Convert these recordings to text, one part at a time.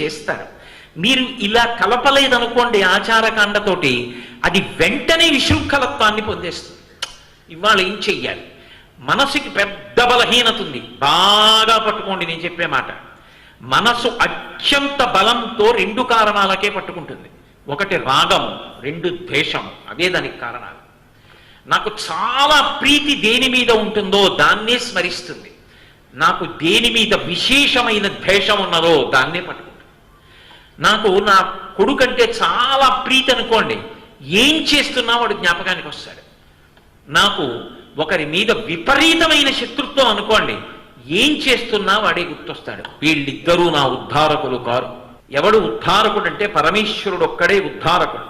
చేస్తారు. మీరు ఇలా కలపలేదనుకోండి ఆచారకాండతోటి అది వెంటనే విశృంఖలత్వాన్ని పొందేస్తుంది. ఇవాళ ఏం చెయ్యాలి? మనసుకి పెద్ద బలహీనత ఉంది. బాగా పట్టుకోండి నేను చెప్పే మాట. మనసు అత్యంత బలంతో రెండు కారణాలకే పట్టుకుంటుంది. ఒకటి రాగం రెండు ద్వేషం అవే దానికి కారణాలు. నాకు చాలా ప్రీతి దేని మీద ఉంటుందో దాన్నే స్మరిస్తుంది. నాకు దేని మీద విశేషమైన ద్వేషం ఉన్నదో దాన్నే పట్టుకుంటుంది. నాకు నా కొడుకంటే చాలా ప్రీతి అనుకోండి ఏం చేస్తున్నా వాడు జ్ఞాపకానికి వస్తాడు. నాకు ఒకరి మీద విపరీతమైన శత్రుత్వం అనుకోండి ఏం చేస్తున్నా వాడే గుర్తొస్తాడు. వీళ్ళిద్దరూ నా ఉద్ధారకులు కారు. ఎవడు ఉద్ధారకుడు అంటే పరమేశ్వరుడు ఒక్కడే ఉద్ధారకుడు.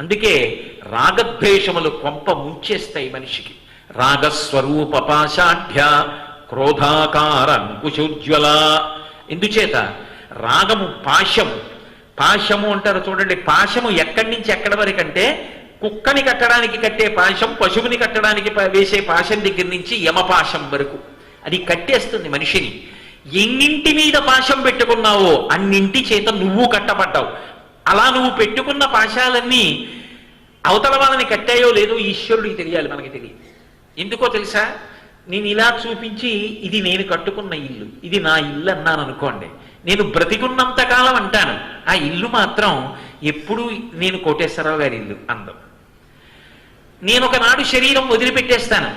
అందుకే రాగద్వేషములు కొంప ముంచేస్తాయి మనిషికి. రాగస్వరూప పాశాఢ్య క్రోధాకార అంకుశోజ్వల. ఎందుచేత రాగము పాశము పాశము అంటారు చూడండి పాశము ఎక్కడి నుంచి ఎక్కడి వరకు అంటే కుక్కని కట్టడానికి కట్టే పాశం పశువుని కట్టడానికి ప- వేసే పాశం దగ్గర నుంచి యమపాశం వరకు. అది కట్టేస్తుంది మనిషిని. ఎన్నింటి మీద పాశం పెట్టుకున్నావో అన్నింటి చేత నువ్వు కట్టబడ్డావు. అలా నువ్వు పెట్టుకున్న పాశాలన్నీ అవతల వాళ్ళని కట్టాయో లేదో ఈశ్వరుడికి తెలియాలి మనకి తెలియదు. ఎందుకో తెలుసా? నేను ఇలా చూపించి ఇది నేను కట్టుకున్న ఇల్లు ఇది నా ఇల్లు అన్నాను అనుకోండి. నేను బ్రతికున్నంత కాలం అంటాను. ఆ ఇల్లు మాత్రం ఎప్పుడు నేను కోటేశ్వరరావు గారి ఇల్లు అందం. నేను ఒకనాడు శరీరం వదిలిపెట్టేస్తాను.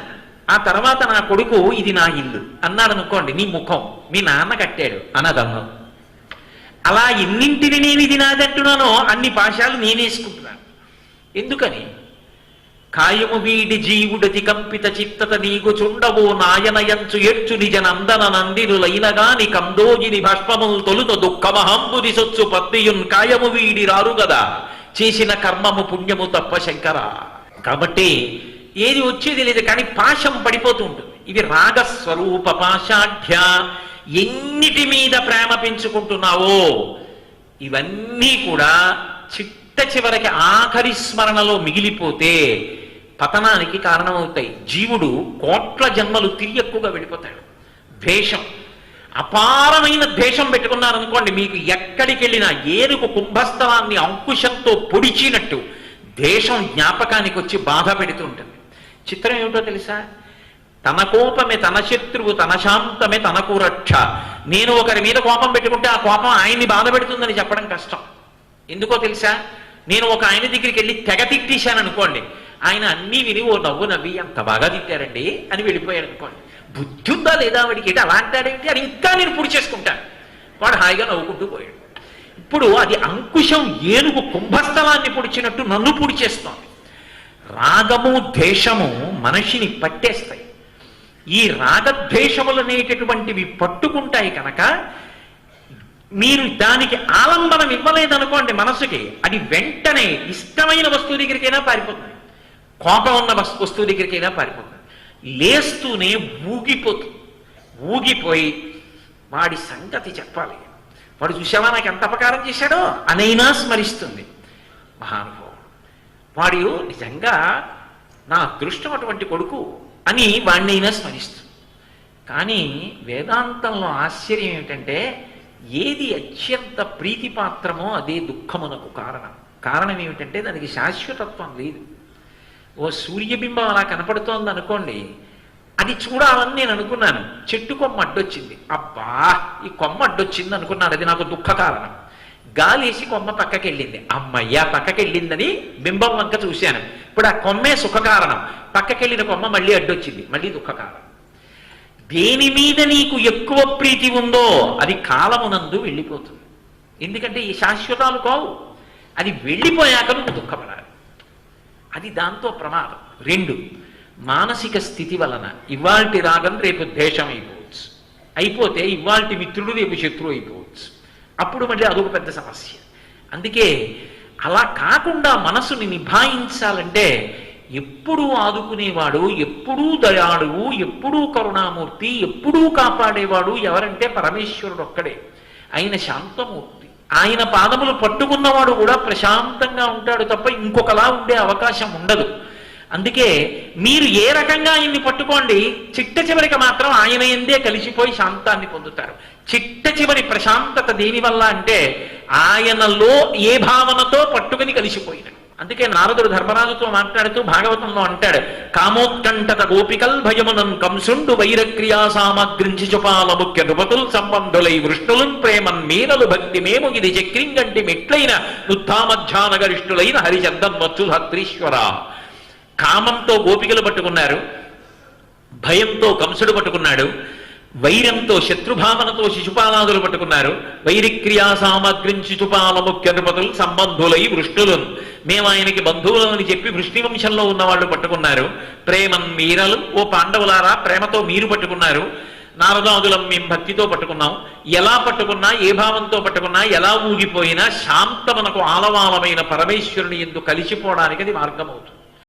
ఆ తర్వాత నా కొడుకు ఇది నా ఇల్లు అన్నాడు అనుకోండి నీ ముఖం మీ నాన్న కట్టాడు అన్నదమ్మం అలా ఎన్నింటిని నేను ఇది నాదంటున్నానో అన్ని పాశాలు నేనేసుకుంటున్నాను. ఎందుకని? కాయము వీడి జీవుడతి కంపిత చిత్తత నీకు చుండవో నాయనయంచు ఎచ్చు నిజ నందన నందినులైనగాని కందోగిని భస్మముల్ తొలుత దుఃఖమహంబుది సొచ్చు పత్నియున్ కాయము వీడి రారు గదా. చేసిన కర్మము పుణ్యము తప్ప శంకర. కాబట్టి ఏది వచ్చేది లేదు కానీ పాశం పడిపోతూ ఉంటుంది ఇది రాగస్వరూప పాశాఢ్య. ఎన్నిటి మీద ప్రేమ పెంచుకుంటున్నావో? ఇవన్నీ కూడా చిట్ట చివరికి ఆఖరి స్మరణలో మిగిలిపోతే పతనానికి కారణమవుతాయి. జీవుడు కోట్ల జన్మలు తిరియక్కువగా వెళ్ళిపోతాడు. ద్వేషం. అపారమైన ద్వేషం పెట్టుకున్నారనుకోండి మీకు ఎక్కడికి వెళ్ళినా ఏనుగు కుంభస్థలాన్ని అంకుశంతో పొడిచినట్టు ద్వేషం జ్ఞాపకానికి వచ్చి బాధ పెడుతూ ఉంటుంది. చిత్రం ఏమిటో తెలుసా? తన కోపమే తన శత్రువు తన శాంతమే తనకు రక్ష. నేను ఒకరి మీద కోపం పెట్టుకుంటే ఆ కోపం ఆయన్ని బాధ పెడుతుందని చెప్పడం కష్టం. ఎందుకో తెలుసా? నేను ఒక ఆయన దగ్గరికి వెళ్ళి తెగ తిట్టేశాను అనుకోండి ఆయన అన్నీ విని ఓ నవ్వు నవ్వి అంత బాగా తిట్టారండి అని వెళ్ళిపోయాడు అనుకోండి. బుద్ధి ఉందా లేదా వాడికి? ఏంటి అలా అంటాడేంటి అని ఇంకా నేను పుడి చేసుకుంటాను. వాడు హాయిగా నవ్వుకుంటూ పోయాడు. ఇప్పుడు అది అంకుశం ఏనుగు కుంభస్థలాన్ని పొడిచినట్టు నన్ను పొడి చేస్తోంది. రాగము ద్వేషము మనిషిని పట్టేస్తాయి. ఈ రాగద్వేషములు అనేటటువంటివి పట్టుకుంటాయి కనుక మీరు దానికి ఆలంబనం ఇవ్వలేదనుకోండి మనసుకి అది వెంటనే ఇష్టమైన వస్తువు దగ్గరికైనా పారిపోతుంది. కోపం ఉన్న వస్తు- వస్తువు దగ్గరికైనా పారిపోతుంది. లేస్తూనే ఊగిపోతుంది ఊగిపోయి వాడి సంగతి చెప్పాలి. వాడు చూసావా నాకు ఎంత అపకారం చేశాడో? అనైనా స్మరిస్తుంది. మహానుభావుడు వాడు నిజంగా నా అదృష్టం అటువంటి కొడుకు అని వాణ్ణైనా స్మరిస్తుంది. కానీ వేదాంతంలో ఆశ్చర్యం ఏమిటంటే ఏది అత్యంత ప్రీతిపాత్రమో అదే దుఃఖమునకు కారణం. కారణం ఏమిటంటే దానికి శాశ్వతత్వం లేదు. ఓ సూర్యబింబం అలా కనపడుతోంది అనుకోండి అది చూడాలని నేను అనుకున్నాను. చెట్టు కొమ్మ అడ్డొచ్చింది. అబ్బా ఈ కొమ్మ అడ్డొచ్చింది అనుకున్నాను. అది నాకు దుఃఖ కారణం గాలేసి కొమ్మ పక్కకెళ్ళింది. అమ్మయ్యా పక్కకెళ్ళిందని బింబం వంక చూశాను. ఇప్పుడు ఆ కొమ్మే సుఖ కారణం కొమ్మ మళ్ళీ అడ్డొచ్చింది. మళ్ళీ దుఃఖ కారణం దేని మీద నీకు ఎక్కువ ప్రీతి ఉందో అది కాలమునందు వెళ్ళిపోతుంది. ఎందుకంటే ఈ శాశ్వతాలు కావు. అది వెళ్ళిపోయాక నువ్వు దుఃఖపడాలి. అది దాంతో ప్రమాదం. రెండు మానసిక స్థితి వలన ఇవాల్టి రాగం రేపు ద్వేషం అయిపోవచ్చు. అయిపోతే ఇవాల్టి మిత్రుడు రేపు శత్రువు అయిపోవచ్చు. అప్పుడు మళ్ళీ అదొక పెద్ద సమస్య. అందుకే అలా కాకుండా మనసుని నిభాయించాలంటే ఎప్పుడూ ఆదుకునేవాడు ఎప్పుడూ దయాళువు ఎప్పుడూ కరుణామూర్తి ఎప్పుడూ కాపాడేవాడు ఎవరంటే పరమేశ్వరుడు ఒక్కడే. ఆయన శాంతమూర్తి. ఆయన పాదములు పట్టుకున్నవాడు కూడా ప్రశాంతంగా ఉంటాడు తప్ప ఇంకొకలా ఉండే అవకాశం ఉండదు. అందుకే మీరు ఏ రకంగా ఆయన్ని పట్టుకోండి చిట్ట చివరికి మాత్రం ఆయన ఎందే కలిసిపోయి శాంతాన్ని పొందుతారు. చిట్ట చివరి ప్రశాంతత దేనివల్ల అంటే ఆయనలో ఏ భావనతో పట్టుకుని కలిసిపోయిన అందుకే నారదుడు ధర్మరాజుతో మాట్లాడుతూ భాగవతంలో అంటాడు కామోత్కంఠత గోపికల్ భయమునం కంసుండు వైరక్రియా సామగ్రించి చుపాల ముఖ్య నృపతుల్ సంబంధులై వృష్ణులు ప్రేమన్ మీనలు భక్తి మేము ఇది చక్రింగంటి మెట్లైన ఉత్థామధ్యాన గరిష్ఠులైన హరిచందన్వచ్చు ధత్రీశ్వర. కామంతో గోపికలు పట్టుకున్నారు భయంతో కంసుడు పట్టుకున్నాడు వైరంతో శత్రుభావనతో శిశుపాలాదులు పట్టుకున్నారు. వైరిక్రియా సామగ్రి శిశుపాల ముఖ్య నృపతులు సంబంధులై వృష్ణులు మేము ఆయనకి బంధువులని చెప్పి వృష్టి వంశంలో ఉన్న వాళ్ళు పట్టుకున్నారు. ప్రేమం మీరలు ఓ పాండవులారా ప్రేమతో మీరు పట్టుకున్నారు. నారదాదులం మేము భక్తితో పట్టుకున్నాం. ఎలా పట్టుకున్నా ఏ భావంతో పట్టుకున్నా ఎలా ఊగిపోయినా శాంతమనకు ఆలవాలమైన పరమేశ్వరుని ఎందు కలిసిపోవడానికి అది మార్గం అవుతుంది